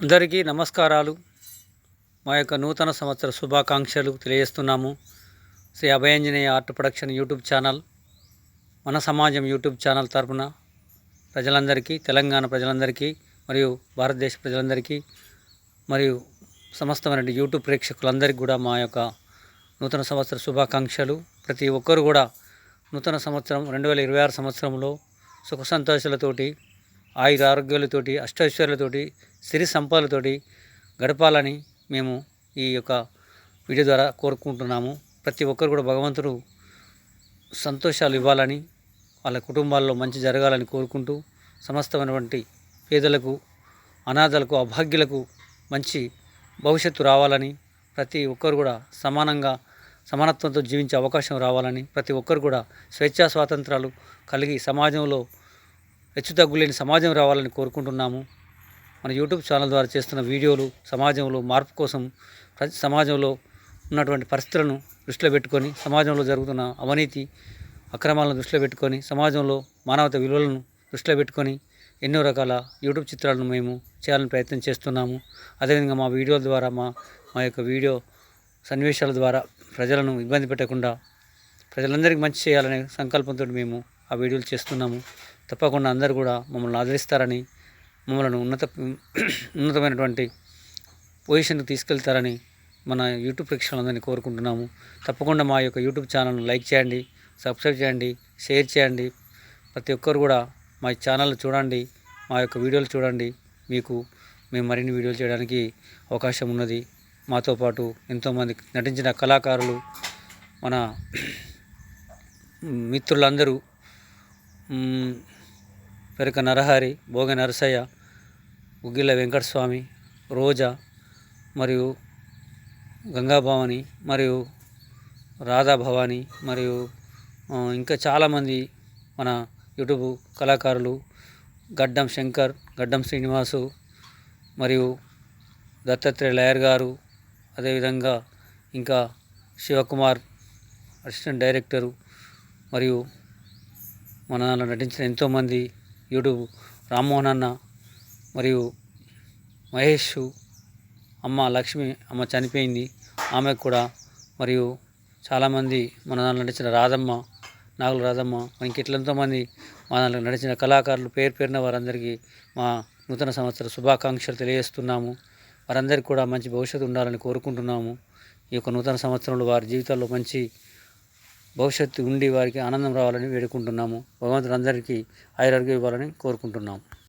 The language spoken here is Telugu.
అందరికీ నమస్కారాలు. మా యొక్క నూతన సంవత్సర శుభాకాంక్షలు తెలియజేస్తున్నాము. Shri Abhayanjaneya art production YouTube channel మన సమాజం యూట్యూబ్ ఛానల్ తరపున ప్రజలందరికీ తెలంగాణ ప్రజలందరికీ మరియు భారతదేశ ప్రజలందరికీ మరియు సమస్తమైన యూట్యూబ్ ప్రేక్షకులందరికీ కూడా మా యొక్క నూతన సంవత్సర శుభాకాంక్షలు. ప్రతి ఒక్కరు కూడా నూతన సంవత్సరం రెండు వేల ఇరవై ఆరు సంవత్సరంలో సుఖ సంతోషాలతోటి ఆయుర ఆరోగ్యాలతోటి అష్టైశ్వర్యాలతోటి సిరి సంపదలతోటి గడపాలని మేము ఈ యొక్క వీడియో ద్వారా కోరుకుంటున్నాము. ప్రతి ఒక్కరు కూడా భగవంతుడు సంతోషాలు ఇవ్వాలని వాళ్ళ కుటుంబాల్లో మంచి జరగాలని కోరుకుంటూ సమస్తమైనటువంటి పేదలకు అనాథలకు అభాగ్యులకు మంచి భవిష్యత్తు రావాలని ప్రతి ఒక్కరు కూడా సమానంగా సమానత్వంతో జీవించే అవకాశం రావాలని ప్రతి ఒక్కరు కూడా స్వేచ్ఛా స్వాతంత్రాలు కలిగి సమాజంలో హెచ్చుతగ్గులేని సమాజం రావాలని కోరుకుంటున్నాము. మన యూట్యూబ్ ఛానల్ ద్వారా చేస్తున్న వీడియోలు సమాజంలో మార్పు కోసం ప్రతి సమాజంలో ఉన్నటువంటి పరిస్థితులను దృష్టిలో పెట్టుకొని సమాజంలో జరుగుతున్న అవినీతి అక్రమాలను దృష్టిలో పెట్టుకొని సమాజంలో మానవత విలువలను దృష్టిలో పెట్టుకొని ఎన్నో రకాల యూట్యూబ్ చిత్రాలను మేము చేయాలని ప్రయత్నం చేస్తున్నాము. అదేవిధంగా మా వీడియోల ద్వారా మా మా యొక్క వీడియో సన్నివేశాల ద్వారా ప్రజలను ఇబ్బంది పెట్టకుండా ప్రజలందరికీ మంచి చేయాలనే సంకల్పంతో మేము ఆ వీడియోలు చేస్తున్నాము. తప్పకుండా అందరూ కూడా మమ్మల్ని ఆదరిస్తారని మమ్మల్ని ఉన్నత ఉన్నతమైనటువంటి పొజిషన్కి తీసుకెళ్తారని మన యూట్యూబ్ ప్రేక్షకులందరినీ కోరుకుంటున్నాము. తప్పకుండా మా యొక్క యూట్యూబ్ ఛానల్ను లైక్ చేయండి సబ్స్క్రైబ్ చేయండి షేర్ చేయండి. ప్రతి ఒక్కరు కూడా మా ఛానల్ చూడండి మా యొక్క వీడియోలు చూడండి. మీకు మేము మరిన్ని వీడియోలు చేయడానికి అవకాశం ఉన్నది. మాతో పాటు ఎంతోమంది నటించిన కళాకారులు మన మిత్రులందరూ పెరక నరహరి భోగ నరసయ్య ఉగ్గిల వెంకటస్వామి రోజా మరియు గంగాభవాని మరియు రాధా భవాని మరియు ఇంకా చాలామంది మన యూట్యూబ్ కళాకారులు గడ్డం శంకర్ గడ్డం శ్రీనివాసు మరియు దత్తాత్రేయ లయర్ గారు అదేవిధంగా ఇంకా శివకుమార్ అసిస్టెంట్ డైరెక్టరు మరియు మన నటించిన ఎంతోమంది యూట్యూబ్ రామ్మోహన్ అన్న మరియు మహేష్ అమ్మ లక్ష్మి అమ్మ చనిపోయింది. ఆమెకు కూడా మరియు చాలామంది మన దాంట్లో నడిచిన రాధమ్మ నాగుల రాధమ్మ ఇంకెట్లా ఎంతోమంది మా దాంట్లో కళాకారులు పేరు పేరిన వారందరికీ మా నూతన సంవత్సర శుభాకాంక్షలు తెలియజేస్తున్నాము. వారందరికీ కూడా మంచి భవిష్యత్తు ఉండాలని కోరుకుంటున్నాము. ఈ యొక్క నూతన సంవత్సరంలో వారి జీవితాల్లో మంచి భవిష్యత్తు ఉండి వారికి ఆనందం రావాలని వేడుకుంటున్నాము. భగవంతుడు అందరికీ ఆయురారోగ్యం ఇవ్వాలని కోరుకుంటున్నాము.